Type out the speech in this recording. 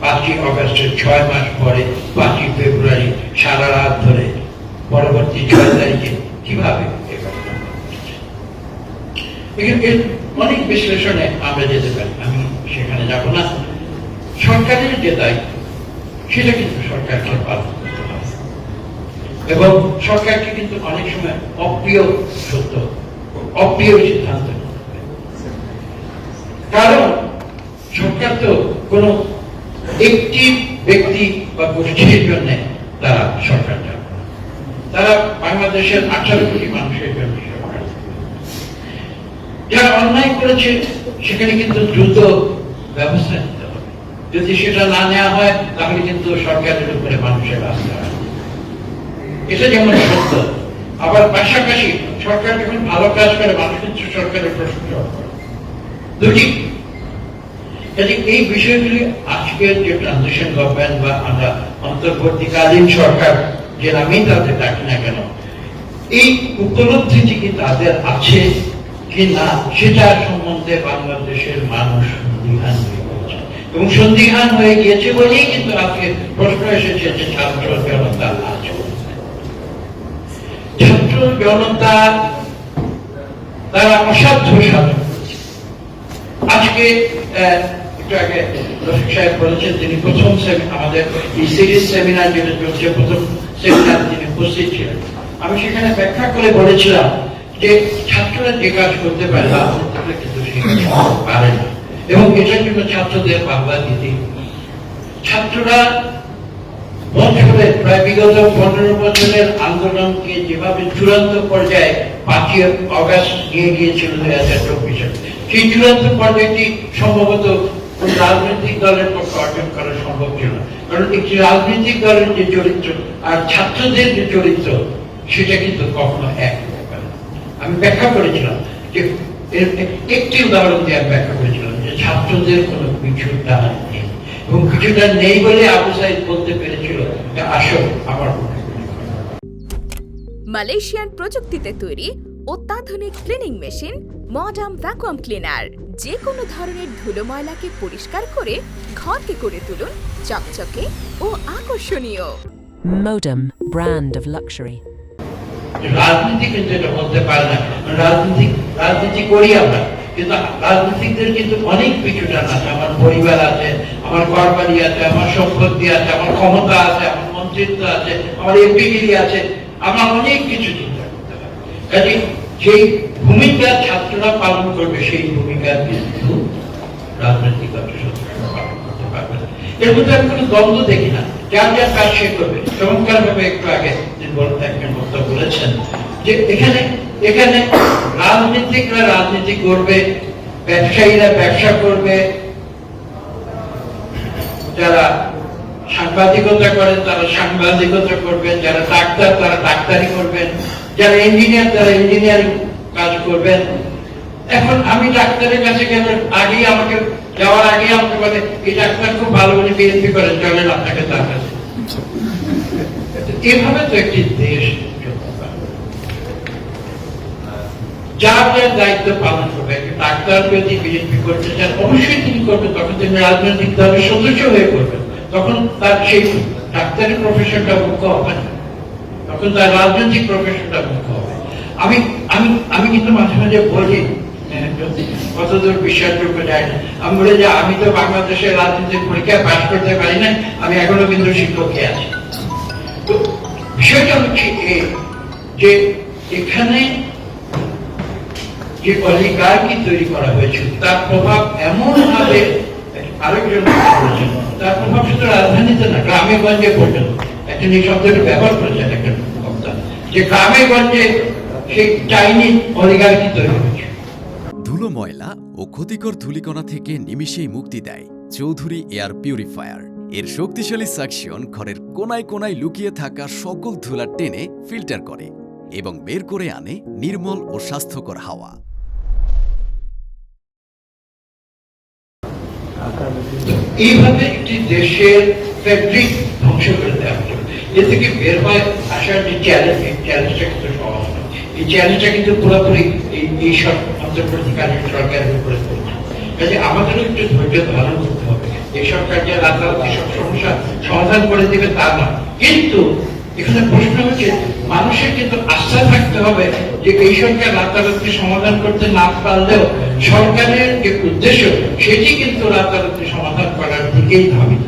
পাঁচই অগস্টের ছয় মাস পরে পাঁচই ফেব্রুয়ারি সারা রাত ধরে। পরবর্তী ছয় তারিখে কীভাবে? এখানে অনেক বিশ্লেষণে আমরা যেতে পারি। আমি সেখানে যাব না। সরকারের যে দায়িত্ব, সেটা কিন্তু সরকারকে পালন করতে হবে। এবং সরকারকে কিন্তু অনেক সময় অপ্রিয় সত্য, অপ্রিয় সিদ্ধান্ত কারণ সরকার তো কোনো একটি ব্যক্তি বা গোষ্ঠীর জন্য তারা সরকার চায়। তারা বাংলাদেশের আঠারো কোটি মানুষের জন্য যারা অন্যায় করেছে, সেখানে কিন্তু দ্রুত ব্যবস্থা নিতে হবে। যদি সেটা না নেওয়া হয়, তাহলে কিন্তু সরকারের উপরে মানুষের আস্থা এটা যেমন সত্য, আবার পাশাপাশি সরকার যখন ভালো কাজ করে, মানুষ কিন্তু সরকারের প্রশংসা দুটি কাজে এই বিষয়গুলি আজকের যে ট্রানজিশন গভর্নমেন্ট বা আমরা অন্তর্বর্তীকালীন সরকার যে নামেই তাদের ডাকি না কেন, এই উপলব্ধিটি কি তাদের আছে কি না, সেটা সম্বন্ধে বাংলাদেশের মানুষ সন্দিহান হয়ে গেছে এবং সন্দিহান হয়ে গিয়েছে বলেই কিন্তু আজকে প্রশ্ন এসেছে যে ছাত্র জনতা আছে ছাত্র জনতা তারা অসাধ্য সাধন আজকে আমি সেখানে ব্যাখ্যা করে বলেছিলাম যে ছাত্ররা যে কাজ করতে পারে এবং এটার জন্য ছাত্রদের বাংলা ছাত্ররা আন্দোলনকে যেভাবে চূড়ান্ত পর্যায়ে পাঁচই অগাস্ট নিয়ে গিয়েছিল দুই হাজার সেই চূড়ান্ত পর্যায়টি সম্ভবত কোন রাজনৈতিক দলের পক্ষে অর্জন করা সম্ভব ছিল কারণ একটি রাজনৈতিক দলের যে চরিত্র আর ছাত্রদের যে চরিত্র, সেটা কিন্তু কখনো এক আমি ব্যাখ্যা করেছিলাম যে একটি উদাহরণ দিয়ে আমি ব্যাখ্যা করেছিলাম যে ছাত্রদের কোনো কিছু টানা নেই। এবং কিছুটা নেই বলে আবু সাইদ বলতে পেরেছিল আসো আমার। মালয়েশিয়ান প্রযুক্তিতে তৈরি অত্যাধুনিক cleaning machine modern vacuum cleaner যে কোনো ধরনের ধুলো ময়লাকে পরিষ্কার করে ঘরকে করে তুলুন চকচকে ও আকর্ষণীয়। Modem, brand of luxury. রাজনীতি কিন্তু এটা বলতে পারে না। রাজনীতি রাজনীতি করি আমরা। কিন্তু রাজনীতিকদের কিন্তু অনেক পিছুটান আছে। আমার পরিবার আছে আমার ঘর বাড়ি আছে আমার সম্পত্তি আছে আমার ক্ষমতা আছে আমার মন্ত্রিত্ব আছে আমার এমপিগিরি আছে। আমার অনেক কিছু কাজে সেই ভূমিকা ছাত্ররা পালন করবে, সেই ভূমিকা কিন্তু রাজনৈতিক এর মধ্যে আমি কোনো দ্বন্দ্ব দেখি না। যার যার কাজ সে করবে। চমৎকার ভাবে একটু আগে একজন বক্তা বলেছেন যে এখানে এখানে রাজনীতিকরা রাজনীতি করবে, ব্যবসায়ীরা ব্যবসা করবে, যারা সাংবাদিকতা করেন তারা সাংবাদিকতা করবেন, যারা ডাক্তার তারা ডাক্তারি করবেন। যারা ইঞ্জিনিয়ার তারা ইঞ্জিনিয়ারিং কাজ করবেন। এখন আমি ডাক্তারের কাছে গেলে আগেই আমাকে, যাওয়ার আগে আমাকে বলে, এই ডাক্তার খুব ভালো উনি বিএনপি করেন, চলেন আপনাকে তার কাছে। এভাবে তো একটি দেশ যার যার দায়িত্ব পালন করবে ডাক্তার যদি বিএনপি করতে চান, অবশ্যই তিনি করবেন তখন তিনি রাজনৈতিক দলের সদস্য হয়ে করবেন তখন তার সেই ডাক্তারি প্রফেশনটা মুখ্য হবে না। রাজনৈতিক প্রফেশনটা হবে। আমি আমি আমি কিন্তু মাঝে মাঝে বলি হ্যাঁ, কতদূর বিশ্বাসযোগ্য যায় না। আমি বলি যে আমি তো বাংলাদেশের পাশ করতে পারি না আমি এখনও কিন্তু শিক্ষকে আছি। তো বিষয়টা হচ্ছে এই যে এখানে যে অলিগার্কি তৈরি করা হয়েছিল তার প্রভাব এমন ভাবে আরেকজন তার প্রভাব শুধু রাজধানীতে না গ্রামে গঞ্জে পর্যন্ত। একজন এই শব্দটি ব্যবহার করেছেন বক্তা যে গ্রামে গঞ্জে সেই চাইনিজ অলিগার্কি তৈরি হয়েছে। ধুলো ময়লা ও ক্ষতিকর ধূলিকণা থেকে নিমিষেই মুক্তি দেয় চৌধুরী এয়ার পিউরিফায়ার। এর শক্তিশালী সাকশন ঘরের কোনায় কোনায় লুকিয়ে থাকা সকল ধুলা টেনে ফিল্টার করে এবং বের করে আনে নির্মল ও স্বাস্থ্যকর হাওয়া। এইভাবে একটি দেশের ফ্যাব্রিক ধ্বংস করে দেওয়া এ থেকে বের আসার যে চ্যালেঞ্জ এই চ্যালেঞ্জটা কিন্তু এই চ্যালেঞ্জটা কিন্তু পুরোপুরি এই এই সব সরকারের উপরে কাজে আমাদেরও একটু ধৈর্য ধারণ করতে হবে। এই সরকার যে সমস্যা সমাধান করে দেবে তা নয় কিন্তু এখানে প্রশ্ন হচ্ছে, মানুষের কিন্তু আস্থা থাকতে হবে যে এই সরকার রাতারাতি সমাধান করতে না পারলেও সরকারের যে উদ্দেশ্য, সেটি কিন্তু রাতারাতি সমাধান করার দিকেই ধাবিত।